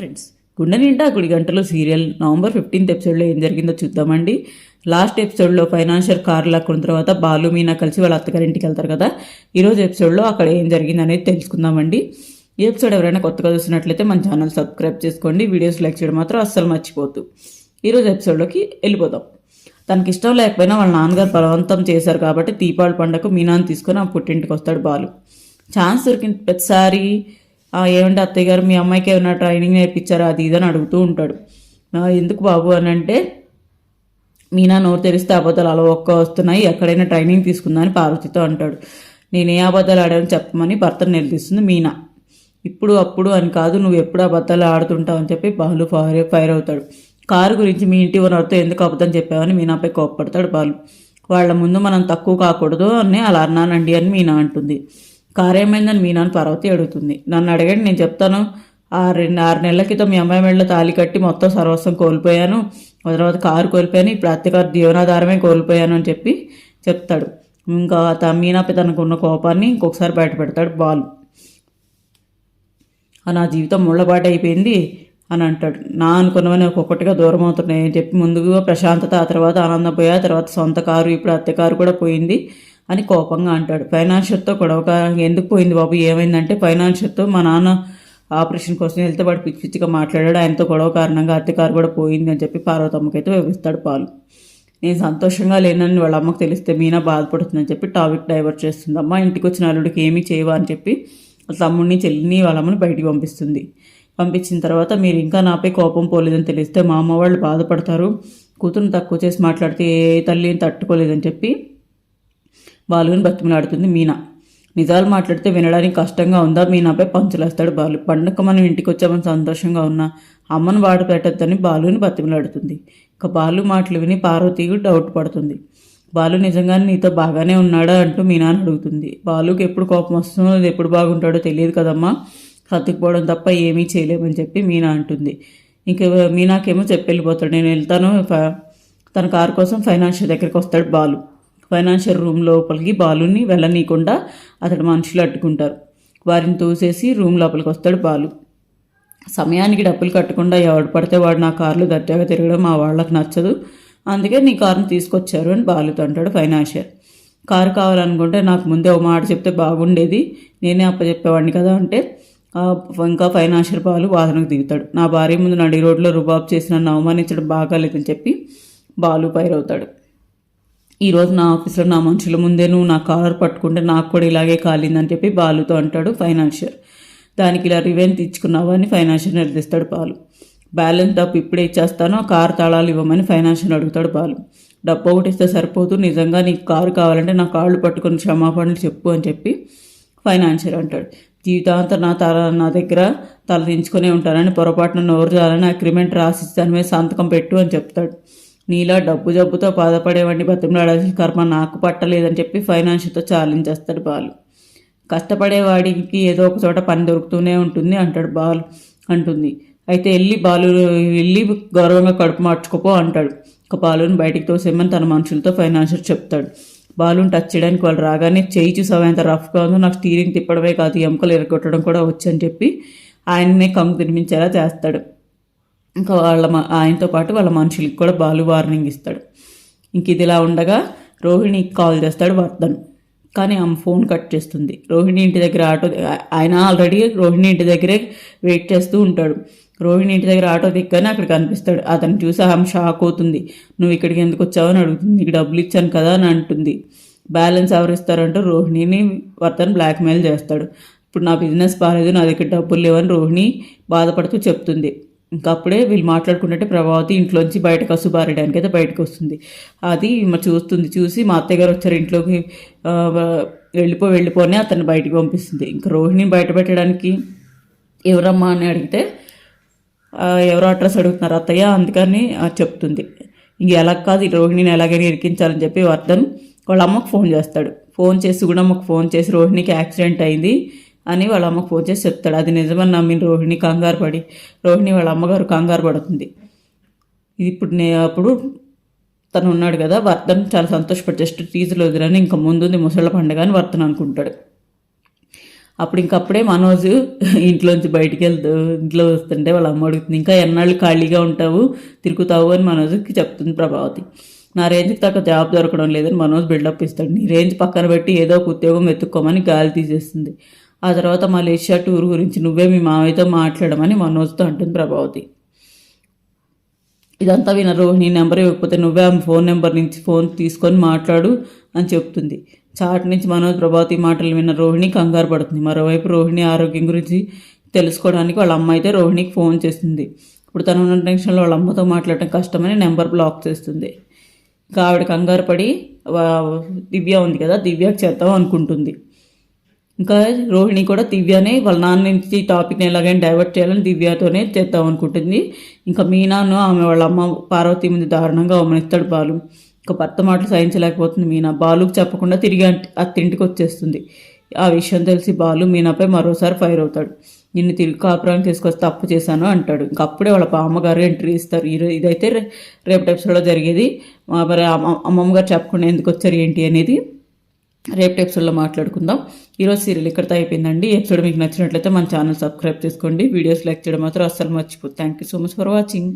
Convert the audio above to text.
Friends గుండె నిండా గుడి గంటలు సీరియల్. నవంబర్ ఫిఫ్టీన్త్ ఎపిసోడ్లో ఏం జరిగిందో చూద్దామండి. లాస్ట్ ఎపిసోడ్లో ఫైనాన్షియల్ కార్ లాక్కున్న తర్వాత బాలు మీనా కలిసి వాళ్ళ అత్తగారింటికి వెళ్తారు కదా. ఈరోజు ఎపిసోడ్లో అక్కడ ఏం జరిగింది అనేది తెలుసుకుందామండి. ఈ ఎపిసోడ్ ఎవరైనా కొత్తగా చూసినట్లయితే మన ఛానల్ సబ్స్క్రైబ్ చేసుకోండి. వీడియోస్ లైక్ చేయడం మాత్రం అస్సలు మర్చిపోద్దు ఈరోజు ఎపిసోడ్లోకి వెళ్ళిపోదాం. తనకి ఇష్టం లేకపోయినా వాళ్ళ నాన్నగారు బలవంతం చేశారు కాబట్టి దీపావళి పండగకు మీనాన్ని తీసుకొని ఆ పుట్టింటికి వస్తాడు బాలు. ఛాన్స్ దొరికిన ప్రతిసారి ఏమంటే అత్తయ్య గారు మీ అమ్మాయికి ఏమైనా ట్రైనింగ్ నేర్పించారా? అది ఇది అని అడుగుతూ ఉంటాడు. ఎందుకు బాబు అని అంటే మీనా నోరు తెరిస్తే అబద్ధాలు అలా ఒక్క వస్తున్నాయి ఎక్కడైనా ట్రైనింగ్ తీసుకుందా అని పార్వతితో అంటాడు. నేను ఏ అబద్ధాలు ఆడాను చెప్పమని భర్తను నిలదీస్తుంది మీనా. ఇప్పుడు అప్పుడు అని కాదు నువ్వు ఎప్పుడు అబద్ధాలు ఆడుతుంటావు అని చెప్పి బాలు ఫైర్ ఫైర్ అవుతాడు. కారు గురించి మీ ఇంటి ఓనర్తో ఎందుకు అబద్ధం చెప్పావని మీనాపై కోప్పడతాడు బాలు. వాళ్ళ ముందు మనం తక్కువ కాకూడదు అని అలా అన్నానండి అని మీనా అంటుంది. కారు ఏమైందని పార్వతి అడుగుతుంది. నన్ను అడగండి నేను చెప్తాను. ఆ రెండు ఆరు నెలల క్రితం మీ అమ్మాయి మెడలో తాళి కట్టి మొత్తం సర్వస్వం కోల్పోయాను. ఆ తర్వాత కారు కోల్పోయాను ఇప్పుడు అత్తగారు జీవనాధారమే కోల్పోయాను అని చెప్పి చెప్తాడు. ఇంకా త మీనాపై తనకున్న కోపాన్ని ఇంకొకసారి బయట పెడతాడు బాలు. "ఆ, నా జీవితం ముళ్ళబాటు అయిపోయింది అని అంటాడు. నా అనుకున్నవని ఒక్కొక్కటిగా దూరం అవుతున్నాయి అని చెప్పి ముందుగా ప్రశాంతత ఆ తర్వాత ఆనందం పోయా తర్వాత సొంత కారు ఇప్పుడు అత్తే కారు కూడా పోయింది. అని కోపంగా అంటాడు. ఫైనాన్షియర్తో గొడవ ఎందుకు పోయింది బాబు ఏమైందంటే ఫైనాన్షియర్తో మా నాన్న ఆపరేషన్ కోసం వెళ్తే వాడు పిచ్చి పిచ్చిగా మాట్లాడాడు. ఆయనతో గొడవ కారణంగా అత్తె కారు కూడా పోయింది అని చెప్పి పార్వతమ్మకైతే వివరిస్తాడు పాలు. నేను సంతోషంగా లేనని వాళ్ళ అమ్మకు తెలిస్తే మీనా బాధపడుతుందని చెప్పి టాపిక్ డైవర్ట్ చేస్తుంది. అమ్మ ఇంటికి వచ్చిన అల్లుడికి ఏమీ చేయవా అని చెప్పి తమ్ముడిని చెల్లిని వాళ్ళ అమ్మని బయటికి పంపిస్తుంది. పంపించిన తర్వాత మీరు ఇంకా నాపై కోపం పోలేదని తెలిస్తే మా అమ్మ వాళ్ళు బాధపడతారు. కూతురుని తక్కువ చేసి మాట్లాడితే ఏ తల్లిని తట్టుకోలేదని చెప్పి బాలుని బతిమలాడుతుంది మీనా. నిజాలు మాట్లాడితే వినడానికి కష్టంగా ఉందా? మీనాపై పంచులేస్తాడు బాలు. పండగ మనం ఇంటికి వచ్చామని సంతోషంగా ఉన్నా అమ్మను వాడు పెట్టద్దని బాలుని బతిమలాడుతుంది. ఇక బాలు మాటలు విని పార్వతికి డౌట్ పడుతుంది. బాలు నిజంగానే నీతో బాగానే ఉన్నాడా అంటూ మీనాని అడుగుతుంది. బాలుకి ఎప్పుడు కోపం వస్తుందో అది ఎప్పుడు బాగుంటాడో తెలియదు కదమ్మా. సర్దుకుపోవడం తప్ప ఏమీ చేయలేమని చెప్పి మీనా అంటుంది. ఇంక మీనాకేమో చెప్పి వెళ్ళిపోతాడు. నేను వెళ్తాను. ఫ- తన కారు కోసం ఫైనాన్షియల్ దగ్గరికి వస్తాడు బాలు. ఫైనాన్షియల్ రూమ్ లోపలికి బాలుని వెళ్ళనీయకుండా అతడు మనుషులు అడ్డుకుంటారు. వారిని తోసేసి రూమ్ లోపలికి వస్తాడు బాలు. సమయానికి డబ్బులు కట్టకుండా ఎవడు పడితే వాడు నా కార్లు దర్జాగా తిరగడం మా వాళ్ళకి నచ్చదు. అందుకే నీ కారుని తీసుకొచ్చారు అని బాలుతో అంటాడు ఫైనాన్షియర్ కారు కావాలనుకుంటే నాకు ముందే ఒక మాట చెప్తే బాగుండేది. నేనే అప్పచెప్పేవాడిని కదా అంటే ఇంకా ఫైనాన్షియల్ బాలు వాదనకు దిగుతాడు. నా భార్య ముందు నడి రోడ్లో రుబాబ్ చేసి నన్ను అవమానించడం బాగాలేదని చెప్పి బాలు పైరవుతాడు ఈరోజు నా ఆఫీస్లో నా మనుషుల ముందే నువ్వు నా కాలర్ పట్టుకుంటే నాకు కూడా ఇలాగే కాలిందని చెప్పి బాలుతో అంటాడు ఫైనాన్షియర్. దానికి ఇలా రివెంట్ ఇచ్చుకున్నావా అని ఫైనాన్షియర్ నిర్దిస్తాడు బాలు. బ్యాలెన్స్ డబ్బు ఇప్పుడే ఇచ్చేస్తాను ఆ కారు తాళాలు ఇవ్వమని ఫైనాన్షియర్ అడుగుతాడు బాలు. డబ్బు ఒకటి ఇస్తే సరిపోదు నిజంగా నీకు కారు కావాలంటే నా కాళ్ళు పట్టుకుని క్షమాపణలు చెప్పు అని చెప్పి ఫైనాన్షియర్ అంటాడు. జీవితాంతం నా తల నా దగ్గర తల దించుకునే ఉంటానని పొరపాటున నోరు జాలని అగ్రిమెంట్ రాసి దాని మీద సంతకం పెట్టు అని చెప్తాడు. నీలా డబ్బు జబ్బుతో బాధపడేవాడిని బతిమలాడాల్సిన కర్మ నాకు పట్టలేదని చెప్పి ఫైనాన్షియల్తో ఛాలెంజ్ చేస్తాడు బాలు. కష్టపడేవాడికి ఏదో ఒక చోట పని దొరుకుతూనే ఉంటుంది అంటాడు బాలు అంటుంది. అయితే వెళ్ళి బాలు వెళ్ళి గౌరవంగా కడుపు మార్చుకోపో అంటాడు. ఒక బాలుని బయటికి తోసేమని తన మనుషులతో ఫైనాన్షియల్ చెప్తాడు. బాలుని టచ్ చేయడానికి వాళ్ళు రాగానే చేయి చూసావు ఎంత రఫ్గా ఉందో నాకు స్టీరింగ్ తిప్పడమే కాదు ఎముకలు ఎరగొట్టడం కూడా వచ్చని చెప్పి ఆయన్నే కమ్ము తినిపించేలా చేస్తాడు. ఇంకా వాళ్ళ మ- ఆయనతో పాటు వాళ్ళ మనుషులకి కూడా బాలు వార్నింగ్ ఇస్తాడు. ఇంక ఇది ఇలా ఉండగా రోహిణికి కాల్ చేస్తాడు వర్ధన్. కానీ ఆమె ఫోన్ కట్ చేస్తుంది. రోహిణి ఇంటి దగ్గర ఆటో ఆయన ఆల్రెడీ రోహిణి ఇంటి దగ్గరే వెయిట్ చేస్తూ ఉంటాడు. రోహిణి ఇంటి దగ్గర ఆటో దిగ్గానే అక్కడ కనిపిస్తాడు. అతను చూసి ఆమె షాక్ అవుతుంది. నువ్వు ఇక్కడికి ఎందుకు వచ్చావు? అని అడుగుతుంది. నీకు డబ్బులు ఇచ్చాను కదా అని అంటుంది. బ్యాలెన్స్ ఎవరు ఇస్తారంటూ రోహిణిని వర్ధన్ బ్లాక్మెయిల్ చేస్తాడు. ఇప్పుడు నా బిజినెస్ బాగాలేదు నా దగ్గర డబ్బులు లేవని రోహిణి బాధపడుతూ చెప్తుంది. ఇంకా అప్పుడే వీళ్ళు మాట్లాడుకుంటుంటే ప్రభావతి ఇంట్లోంచి బయటకు అసుబారడానికి అయితే బయటకు వస్తుంది. అది చూస్తుంది చూసి మా అత్తయ్య గారు వచ్చారు ఇంట్లోకి వెళ్ళిపో వెళ్ళిపోని అతన్ని బయటికి పంపిస్తుంది. ఇంకా రోహిణిని బయట పెట్టడానికి ఎవరమ్మా అని అడిగితే ఎవరో అడ్రస్ అడుగుతున్నారు అత్తయ్య అందుకని చెప్తుంది. ఇంక ఎలా కాదు ఈ రోహిణిని ఎలాగైనా ఇరికించాలని చెప్పి వర్ధన్ వాళ్ళ అమ్మకు ఫోన్ చేస్తాడు. ఫోన్ చేసి కూడా అమ్మకు ఫోన్ చేసి రోహిణికి యాక్సిడెంట్ అయింది. అని వాళ్ళ అమ్మకు ఫోన్ చేసి చెప్తాడు. అది నిజమని నమ్మిన రోహిణి కంగారు పడి రోహిణి వాళ్ళ అమ్మగారు కంగారు పడుతుంది. ఇది ఇప్పుడు నే అప్పుడు తను ఉన్నాడు కదా వర్ధన్ చాలా సంతోషపడి జస్ట్ టీజర్లు వదిలని ఇంకా ముందుంది ముసళ్ళ పండుగ అని వర్ధన్ అనుకుంటాడు. అప్పుడు ఇంకప్పుడే మనోజ్ ఇంట్లోంచి బయటికి వెళ్తూ ఇంట్లో వస్తుంటే వాళ్ళ అమ్మ అడుగుతుంది ఇంకా ఎన్నాళ్ళు ఖాళీగా ఉంటావు? తిరుగుతావు? అని మనోజ్కి చెప్తుంది ప్రభావతి. నా రేంజ్కి తగ్గ జాబ్ దొరకడం లేదని మనోజ్ బిల్డప్ ఇస్తాడు. నీ రేంజ్ పక్కన పెట్టి ఏదో ఒక ఉద్యోగం వెతుక్కోమని గాలి తీసేస్తుంది. ఆ తర్వాత మలేషియా టూర్ గురించి నువ్వే మీ మామయ్యతో మాట్లాడమని మనోజ్తో అంటుంది ప్రభావతి. ఇదంతా విన రోహిణి నెంబర్ ఇవ్వకపోతే నువ్వే ఆమె ఫోన్ నెంబర్ నుంచి ఫోన్ తీసుకొని మాట్లాడు అని చెప్తుంది. చాట్ నుంచి మనోజ్ ప్రభావతి మాటలు విన్న రోహిణి కంగారు పడుతుంది. మరోవైపు రోహిణి ఆరోగ్యం గురించి తెలుసుకోవడానికి వాళ్ళ అమ్మ అయితే రోహిణికి ఫోన్ చేస్తుంది. ఇప్పుడు తను ఉన్న టెన్షన్లో వాళ్ళ అమ్మతో మాట్లాడటం కష్టమని నెంబర్ బ్లాక్ చేస్తుంది. ఇంకా ఆవిడ కంగారు పడి వా- దివ్య ఉంది కదా దివ్యకి చేద్దాం అనుకుంటుంది. ఇంకా రోహిణి కూడా దివ్యనే వాళ్ళ నాన్న నుంచి టాపిక్ని ఎలాగైనా డైవర్ట్ చేయాలని దివ్యతోనే చేద్దాం అనుకుంటుంది. ఇంకా మీనాను ఆమె వాళ్ళ అమ్మ పార్వతి ముందు దారుణంగా అవమానిస్తాడు బాలు. ఇంకా భర్త మాటలు సహించలేకపోతుంది మీనా. బాలుకు చెప్పకుండా తిరిగి అత్తింటికి వచ్చేస్తుంది. ఆ విషయం తెలిసి బాలు మీనాపై మరోసారి ఫైర్ అవుతాడు. నిన్ను తిరిగి కాపురానికి తీసుకొస్తే తప్పు చేశాను అంటాడు. ఇంకా అప్పుడే వాళ్ళ అమ్మగారు ఎంట్రీ ఇస్తారు. ఈ ఇదైతే రే- రేపటి ఎపిసోడ్లో జరిగేది. మరి అమ్మ- అమ్మమ్మ గారు చెప్పకుండా ఎందుకు వచ్చారు ఏంటి అనేది రేపటి ఎపిసోడ్లో మాట్లాడుకుందాం. ఈరోజు సీరియల్ ఇక్కడితో అయిపోయిందండి. ఎపిసోడ్ మీకు నచ్చినట్లయితే మన ఛానల్ సబ్స్క్రైబ్ చేసుకోండి. వీడియోస్ లైక్ చేయడం మాత్రం అస్సలు మర్చిపోతుంది thank you so much for watching